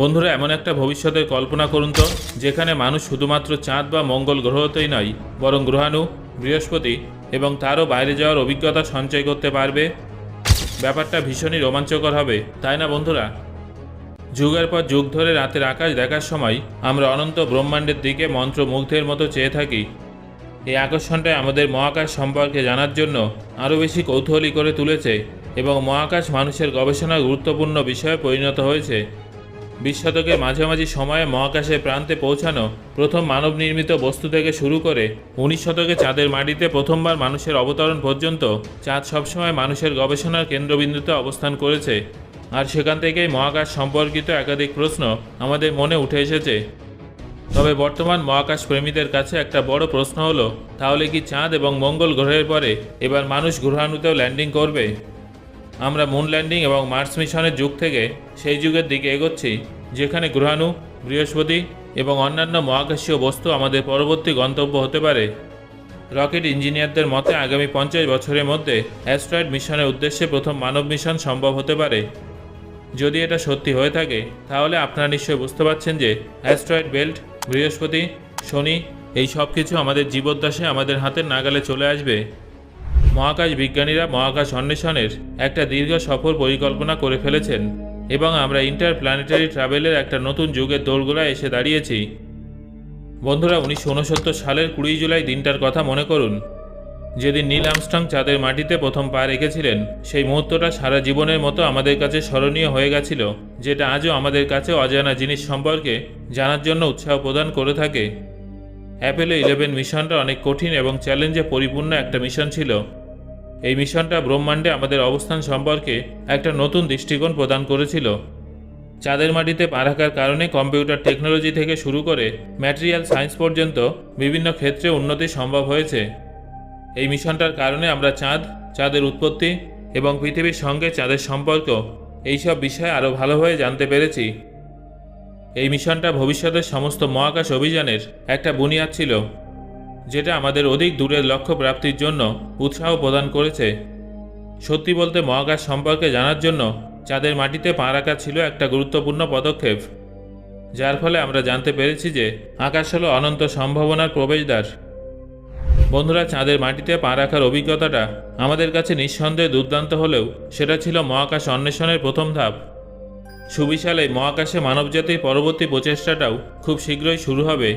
বন্ধুরা, এমন একটা ভবিষ্যতের কল্পনা করুন তো, যেখানে মানুষ শুধুমাত্র চাঁদ বা মঙ্গল গ্রহতেই নয়, বরং গ্রহাণু, বৃহস্পতি এবং তারও বাইরে যাওয়ার অভিজ্ঞতা সঞ্চয় করতে পারবে। ব্যাপারটা ভীষণই রোমাঞ্চকর হবে, তাই না বন্ধুরা? যুগের পর যুগ ধরে রাতের আকাশ দেখার সময় আমরা অনন্ত ব্রহ্মাণ্ডের দিকে মন্ত্রমুগ্ধের মতো চেয়ে থাকি। এই আকর্ষণটাই আমাদের মহাকাশ সম্পর্কে জানার জন্য আরও বেশি কৌতূহলী করে তুলেছে এবং মহাকাশ মানুষের গবেষণার গুরুত্বপূর্ণ বিষয়ে পরিণত হয়েছে। বিশ শতকের মাঝামাঝি সময়ে মহাকাশের প্রান্তে পৌঁছানো প্রথম মানব নির্মিত বস্তু থেকে শুরু করে উনিশ শতকে চাঁদের মাটিতে প্রথমবার মানুষের অবতরণ পর্যন্ত চাঁদ সবসময় মানুষের গবেষণার কেন্দ্রবিন্দুতে অবস্থান করেছে। আর সেখান থেকেই মহাকাশ সম্পর্কিত একাধিক প্রশ্ন আমাদের মনে উঠে এসেছে। তবে বর্তমান মহাকাশ প্রেমীদের কাছে একটা বড় প্রশ্ন হলো, তাহলে কি চাঁদ এবং মঙ্গল গ্রহের পরে এবার মানুষ গ্রহাণুতেও ল্যান্ডিং করবে? আমরা মুন ল্যান্ডিং এবং মার্স মিশনের যুগ থেকে সেই যুগের দিকে এগোচ্ছি, যেখানে গ্রহাণু, বৃহস্পতি এবং অন্যান্য মহাকাশীয় বস্তু আমাদের পরবর্তী গন্তব্য হতে পারে। রকেট ইঞ্জিনিয়ারদের মতে আগামী পঞ্চাশ বছরের মধ্যে অ্যাস্ট্রয়েড মিশনের উদ্দেশ্যে প্রথম মানব মিশন সম্ভব হতে পারে। যদি এটা সত্যি হয়ে থাকে, তাহলে আপনারা নিশ্চয়ই বুঝতে পারছেন যে অ্যাস্ট্রয়েড বেল্ট, বৃহস্পতি, শনি, এই সব কিছু আমাদের জীবদ্দশে আমাদের হাতের নাগালে চলে আসবে। মহাকাশ বিজ্ঞানীরা মহাকাশ অন্বেষণের একটা দীর্ঘ সফর পরিকল্পনা করে ফেলেছেন এবং আমরা ইন্টার প্ল্যানেটারি ট্রাভেলের একটা নতুন যুগের দোরগোড়ায় এসে দাঁড়িয়েছি। বন্ধুরা, উনিশশো উনসত্তর সালের কুড়ি জুলাই দিনটার কথা মনে করুন। যেদিন নীল আমস্ট্রং চাঁদের মাটিতে প্রথম পা রেখেছিলেন, সেই মুহূর্তটা সারা জীবনের মতো আমাদের কাছে স্মরণীয় হয়ে গেছিল, যেটা আজও আমাদের কাছে অজানা জিনিস সম্পর্কে জানার জন্য উৎসাহ প্রদান করে থাকে। অ্যাপেলো ইলেভেন মিশনটা অনেক কঠিন এবং চ্যালেঞ্জে পরিপূর্ণ একটা মিশন ছিল। এই মিশনটা ব্রহ্মাণ্ডে আমাদের অবস্থান সম্পর্কে একটা নতুন দৃষ্টিকোণ প্রদান করেছিল। চাঁদের মাটিতে পা রাখার কারণে কম্পিউটার টেকনোলজি থেকে শুরু করে ম্যাটেরিয়াল সায়েন্স পর্যন্ত বিভিন্ন ক্ষেত্রে উন্নতি সম্ভব হয়েছে। এই মিশনটার কারণে আমরা চাঁদ, চাঁদের উৎপত্তি এবং পৃথিবীর সঙ্গে চাঁদের সম্পর্ক এইসব বিষয়ে আরও ভালোভাবে জানতে পেরেছি। এই মিশনটা ভবিষ্যতের সমস্ত মহাকাশ অভিযানের একটা বুনিয়াদ ছিল। যেটা আমাদের অধিক দূরের লক্ষ্য প্রাপ্তির জন্য উৎসাহ প্রদান করেছে। সত্যি বলতে মহাকাশ সম্পর্কে জানার জন্য চাঁদের মাটিতে পা রাখা ছিল একটা গুরুত্বপূর্ণ পদক্ষেপ, যার ফলে আমরা জানতে পেরেছি যে আকাশ হলো অনন্ত সম্ভাবনার প্রবেশদ্বার। বন্ধুরা, চাঁদের মাটিতে পা রাখার অভিজ্ঞতাটা আমাদের কাছে নিঃসন্দেহে দুর্দান্ত হলেও সেটা ছিল মহাকাশ অন্বেষণের প্রথম ধাপ। সুবিশাল মহাকাশে মানবজাতির পরবর্তী প্রচেষ্টাটাও খুব শীঘ্রই শুরু হবে।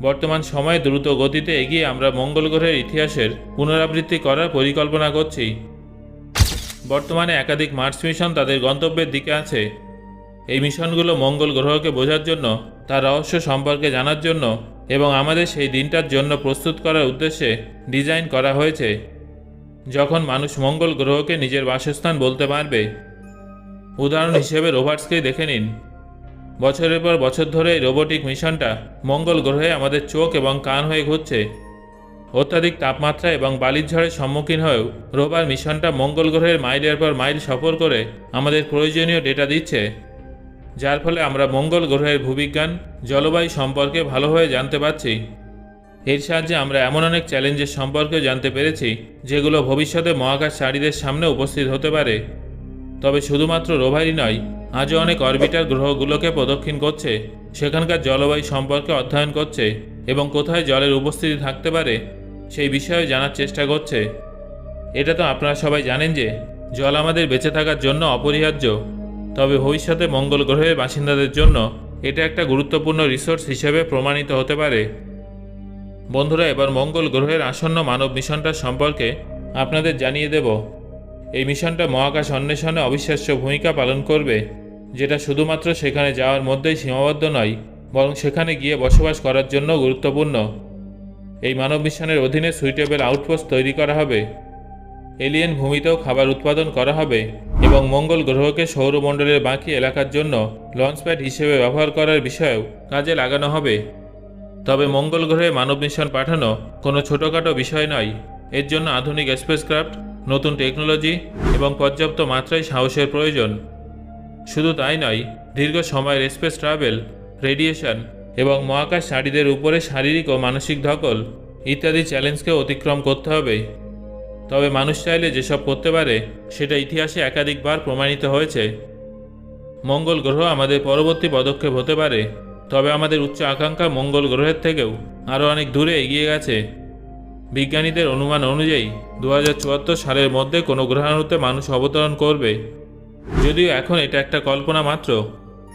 বর্তমান সময়ে দ্রুত গতিতে এগিয়ে আমরা মঙ্গল গ্রহের ইতিহাসের পুনরাবৃত্তি করার পরিকল্পনা করছি। বর্তমানে একাধিক মার্স মিশন তাদের গন্তব্যের দিকে আছে। এই মিশনগুলো মঙ্গল গ্রহকে বোঝার জন্য, তার রহস্য সম্পর্কে জানার জন্য এবং আমাদের সেই দিনটার জন্য প্রস্তুত করার উদ্দেশ্যে ডিজাইন করা হয়েছে। যখন মানুষ মঙ্গল গ্রহকে নিজের বাসস্থান বলতে পারবে, উদাহরণ হিসেবে রোভার্সকেই দেখে নিন। বছরের পর বছর ধরে রোবোটিক মিশনটা মঙ্গল গ্রহে আমাদের চোখ এবং কান হয়ে ঘুরছে। অত্যাধিক তাপমাত্রা এবং বালির ঝড়ের সম্মুখীন হয়েও রোবার মিশনটা মঙ্গল গ্রহের মাইলের পর মাইল সফর করে আমাদের প্রয়োজনীয় ডেটা দিচ্ছে। যার ফলে আমরা মঙ্গল গ্রহের ভূবিজ্ঞান, জলবায়ু সম্পর্কে ভালোভাবে জানতে পারছি। এর সাহায্যে আমরা এমন অনেক চ্যালেঞ্জের সম্পর্কেও জানতে পেরেছি, যেগুলো ভবিষ্যতে মহাকাশ মহাকাশচারীদের সামনে উপস্থিত হতে পারে। তবে শুধুমাত্র রোভারই নয়, আজও অনেক অরবিটার গ্রহগুলোকে প্রদক্ষিণ করছে। সেখানকার জলবায়ু সম্পর্কে অধ্যয়ন করছে এবং কোথায় জলের উপস্থিতি থাকতে পারে সেই বিষয়ে জানার চেষ্টা করছে। এটা তো আপনারা সবাই জানেন যে, জল আমাদের বেঁচে থাকার জন্য অপরিহার্য। তবে ভবিষ্যতে মঙ্গল গ্রহের বাসিন্দাদের জন্য এটা একটা গুরুত্বপূর্ণ রিসোর্স হিসেবে প্রমাণিত হতে পারে। বন্ধুরা, এবার মঙ্গল গ্রহের আসন্ন মানব মিশনটা সম্পর্কে আপনাদের জানিয়ে দেব। এই মিশনটা মহাকাশ অন্বেষণে অবিশ্বাস্য ভূমিকা পালন করবে, যেটা শুধুমাত্র সেখানে যাওয়ার মধ্যেই সীমাবদ্ধ নয়, বরং সেখানে গিয়ে বসবাস করার জন্য গুরুত্বপূর্ণ। এই মানব মিশনের অধীনে সুইটেবল আউটপোস্ট তৈরি করা হবে এলিয়েন ভূমিতেও খাবার উৎপাদন করা হবে, এবং মঙ্গল গ্রহকে সৌরমণ্ডলের বাকি এলাকার জন্য লঞ্চপ্যাড হিসেবে ব্যবহার করার বিষয়েও কাজে লাগানো হবে। তবে মঙ্গল গ্রহে মানব মিশন পাঠানো কোনো ছোটোখাটো বিষয় নয়, এর জন্য আধুনিক স্পেসক্রাফট নতুন টেকনোলজি এবং পর্যাপ্ত মাত্রায় সাহসের প্রয়োজন। শুধু তাই নয়, দীর্ঘ সময়ের স্পেস ট্রাভেল, রেডিয়েশন এবং মহাকাশ সারিদের উপরে শারীরিক ও মানসিক ধকল ইত্যাদি চ্যালেঞ্জকে অতিক্রম করতে হবে। তবে মানুষ চাইলে যেসব করতে পারে, সেটা ইতিহাসে একাধিকবার প্রমাণিত হয়েছে। মঙ্গল গ্রহ আমাদের পরবর্তী পদক্ষেপ হতে পারে, তবে আমাদের উচ্চ আকাঙ্ক্ষা মঙ্গল গ্রহের থেকেও আরও অনেক দূরে এগিয়ে গেছে। বিজ্ঞানীদের অনুমান অনুযায়ী দু হাজার চুয়াত্তর সালের মধ্যে কোনো গ্রহাণুতে মানুষ অবতরণ করবে। যদিও এখন এটা একটা কল্পনা মাত্র,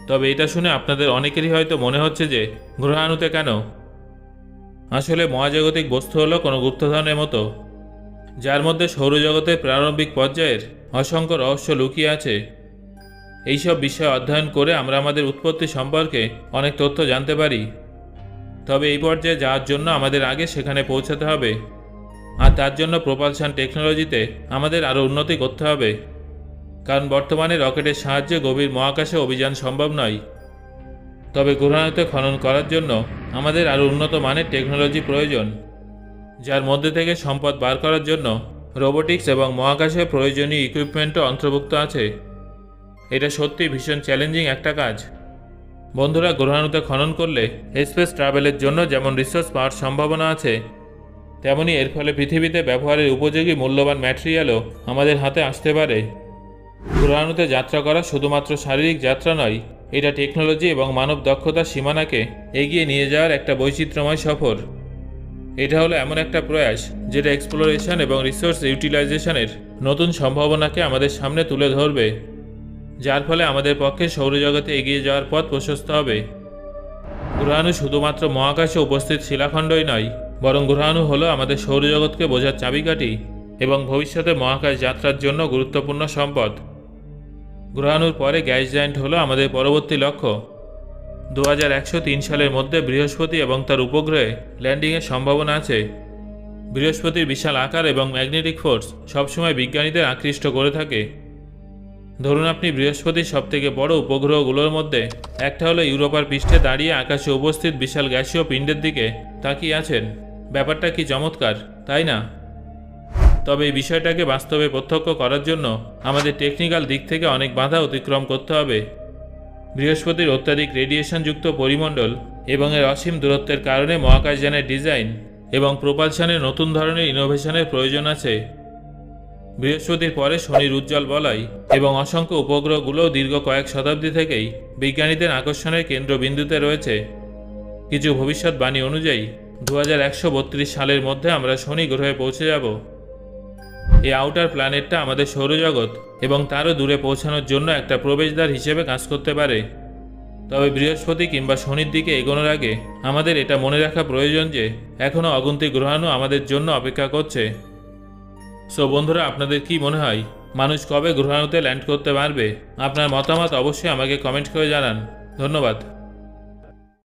তবে এটা শুনে আপনাদের অনেকেরই হয়তো মনে হচ্ছে যে, গ্রহাণুতে কেন? আসলে মহাজাগতিক বস্তু হলো কোনো গুপ্তধনের মতো, যার মধ্যে সৌরজগতের প্রারম্ভিক পর্যায়ের অসংখ্য রহস্য লুকিয়ে আছে। এইসব বিষয় অধ্যয়ন করে আমরা আমাদের উৎপত্তি সম্পর্কে অনেক তথ্য জানতে পারি। তবে এই পর্যায়ে যাওয়ার জন্য আমাদের আগে সেখানে পৌঁছাতে হবে। আর তার জন্য প্রপালশন টেকনোলজিতে আমাদের আরও উন্নতি করতে হবে। কারণ বর্তমানে রকেটের সাহায্যে গভীর মহাকাশে অভিযান সম্ভব নয়। তবে গ্রহাণুতে খনন করার জন্য আমাদের আরও উন্নত মানের টেকনোলজি প্রয়োজন, যার মধ্যে থেকে সম্পদ বার করার জন্য রোবোটিক্স এবং মহাকাশে প্রয়োজনীয় ইকুইপমেন্টও অন্তর্ভুক্ত আছে। এটা সত্যি ভীষণ চ্যালেঞ্জিং একটা কাজ। বন্ধুরা গ্রহাণুতে খনন করলে স্পেস ট্রাভেলের জন্য যেমন রিসোর্স পাওয়ার সম্ভাবনা আছে, তেমনি এর ফলে পৃথিবীতে ব্যবহারের উপযোগী মূল্যবান ম্যাটেরিয়ালও আমাদের হাতে আসতে পারে। গ্রহাণুতে যাত্রা করা শুধুমাত্র শারীরিক যাত্রা নয়, এটা টেকনোলজি এবং মানব দক্ষতার সীমানাকে এগিয়ে নিয়ে যাওয়ার একটা বৈচিত্র্যময় সফর। এটা হলো এমন একটা প্রয়াস যেটা এক্সপ্লোরেশন এবং রিসোর্স ইউটিলাইজেশনের নতুন সম্ভাবনাকে আমাদের সামনে তুলে ধরবে। যার ফলে আমাদের পক্ষে সৌরজগতে এগিয়ে যাওয়ার পথ প্রশস্ত হবে। গ্রহাণু শুধুমাত্র মহাকাশে উপস্থিত শিলাখণ্ডই নয়, বরং গ্রহাণু হলো আমাদের সৌরজগৎকে বোঝার চাবিকাঠি এবং ভবিষ্যতে মহাকাশ যাত্রার জন্য গুরুত্বপূর্ণ সম্পদ। গ্রহাণুর পরে গ্যাস জায়েন্ট হলো আমাদের পরবর্তী লক্ষ্য। দু হাজার একশো তিন সালের মধ্যে বৃহস্পতি এবং তার উপগ্রহে ল্যান্ডিংয়ের সম্ভাবনা আছে। বৃহস্পতির বিশাল আকার এবং ম্যাগনেটিক ফোর্স সবসময় বিজ্ঞানীদের আকৃষ্ট করে থাকে। ধরুন আপনি বৃহস্পতির সবথেকে বড় উপগ্রহগুলোর মধ্যে একটা হলো ইউরোপার পৃষ্ঠে দাঁড়িয়ে আকাশে উপস্থিত বিশাল গ্যাসীয় পিণ্ডের দিকে তাকিয়ে আছেন। ব্যাপারটা কি চমৎকার, তাই না? তবে এই বিষয়টাকে বাস্তবে প্রত্যক্ষ করার জন্য আমাদের টেকনিক্যাল দিক থেকে অনেক বাধা অতিক্রম করতে হবে। বৃহস্পতির অত্যাধিক রেডিয়েশনযুক্ত পরিমণ্ডল এবং এর অসীম দূরত্বের কারণে মহাকাশযানের ডিজাইন এবং প্রপালশনের নতুন ধরনের ইনোভেশনের প্রয়োজন আছে। বৃহস্পতির পরে শনির উজ্জ্বল বলয় এবং অসংখ্য উপগ্রহগুলোও দীর্ঘ কয়েক শতাব্দী থেকেই বিজ্ঞানীদের আকর্ষণের কেন্দ্রবিন্দুতে রয়েছে। কিছু ভবিষ্যৎবাণী অনুযায়ী দু হাজার একশো বত্রিশ সালের মধ্যে আমরা শনি গ্রহে পৌঁছে যাব। এই আউটার প্ল্যানেটটা আমাদের সৌরজগৎ এবং তারও দূরে পৌঁছানোর জন্য একটা প্রবেশদ্বার হিসেবে কাজ করতে পারে। তবে বৃহস্পতি কিংবা শনির দিকে এগোনোর আগে আমাদের এটা মনে রাখা প্রয়োজন যে এখনও অগন্তি গ্রহাণু আমাদের জন্য অপেক্ষা করছে। সো বন্ধুরা, আপনাদের কি মনে হয়? মানুষ কবে গ্রহাণুতে ল্যান্ড করতে পারবে? আপনার মতামত অবশ্যই আমাকে কমেন্ট করে জানান। ধন্যবাদ।